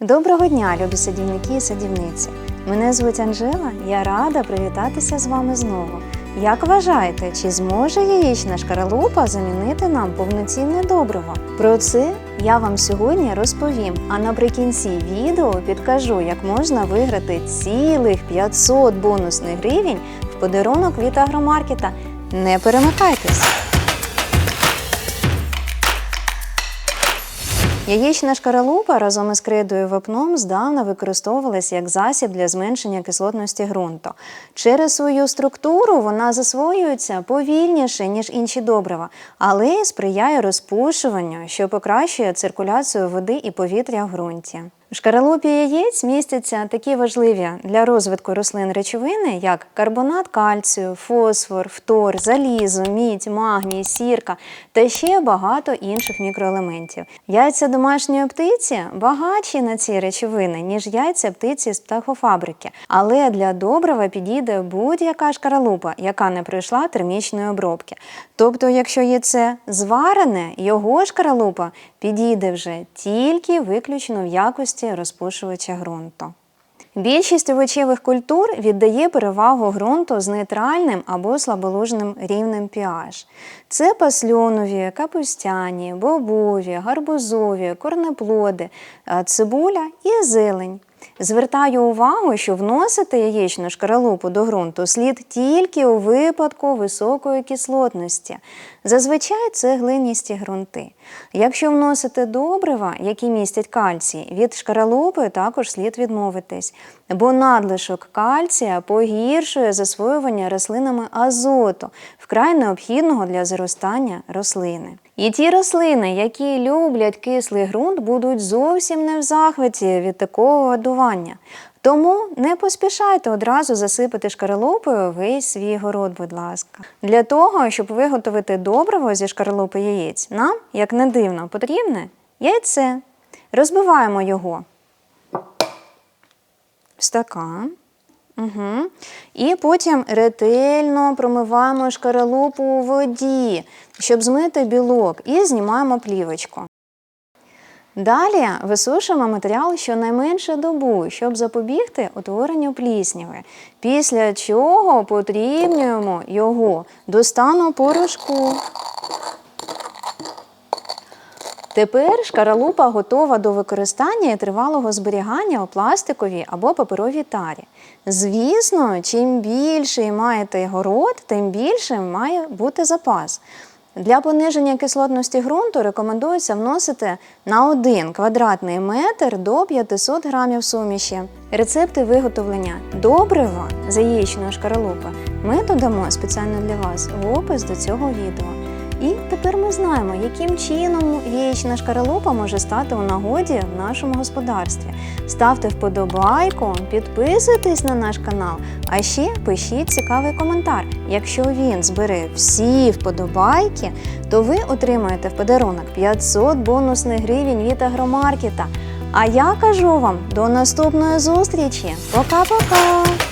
Доброго дня, любі садівники і садівниці. Мене звуть Анжела. Я рада привітатися з вами знову. Як вважаєте, чи зможе яєчна шкаралупа замінити нам повноцінне добриво? Про це я вам сьогодні розповім. А наприкінці відео підкажу, як можна виграти цілих 500 бонусних гривень в подарунок від агромаркета. Не перемикайтесь! Яєчна шкаралупа разом із крейдою вапном здавна використовувалася як засіб для зменшення кислотності ґрунту. Через свою структуру вона засвоюється повільніше, ніж інші добрива, але сприяє розпушуванню, що покращує циркуляцію води і повітря в ґрунті. В шкаралупі яєць містяться такі важливі для розвитку рослин речовини, як карбонат кальцію, фосфор, фтор, залізо, мідь, магній, сірка та ще багато інших мікроелементів. Яйця домашньої птиці багатші на ці речовини, ніж яйця птиці з птахофабрики. Але для добрива підійде будь-яка шкаралупа, яка не пройшла термічної обробки. Тобто, якщо яйце зварене, його шкаралупа підійде вже тільки виключно в якості розпушувача ґрунту. Більшість овочевих культур віддає перевагу ґрунту з нейтральним або слаболужним рівнем pH. Це пасльонові, капустяні, бобові, гарбузові, корнеплоди, е, цибуля і зелень. Звертаю увагу, що вносити яєчну шкаралупу до ґрунту слід тільки у випадку високої кислотності. Зазвичай це глиністі ґрунти. Якщо вносити добрива, які містять кальцій, від шкаралупи також слід відмовитись, бо надлишок кальція погіршує засвоювання рослинами азоту, вкрай необхідного для зростання рослини. І ті рослини, які люблять кислий ґрунт, будуть зовсім не в захваті від такого годування. Тому не поспішайте одразу засипати шкаралупою весь свій город, будь ласка. Для того, щоб виготовити добриво зі шкаралупи яєць, нам, як не дивно, потрібне яйце. Розбиваємо його в стакан. Угу. І потім ретельно промиваємо шкаралупу у воді, щоб змити білок, і знімаємо плівочку. Далі висушуємо матеріал щонайменше добу, щоб запобігти утворенню плісняви. Після чого потрібнюємо його до стану порошку. Тепер шкаралупа готова до використання і тривалого зберігання у пластиковій або паперовій тарі. Звісно, чим більший маєте город, тим більшим має бути запас. Для пониження кислотності ґрунту рекомендується вносити на 1 квадратний метр до 500 грамів суміші. Рецепти виготовлення добрива з яєчної шкаралупи ми додамо спеціально для вас в опис до цього відео. І тепер ми знаємо, яким чином яєчна шкаралупа може стати у нагоді в нашому господарстві. Ставте вподобайку, підписуйтесь на наш канал, а ще пишіть цікавий коментар. Якщо він збере всі вподобайки, то ви отримаєте в подарунок 500 бонусних гривень від агромаркета. А я кажу вам до наступної зустрічі. Пока-пока!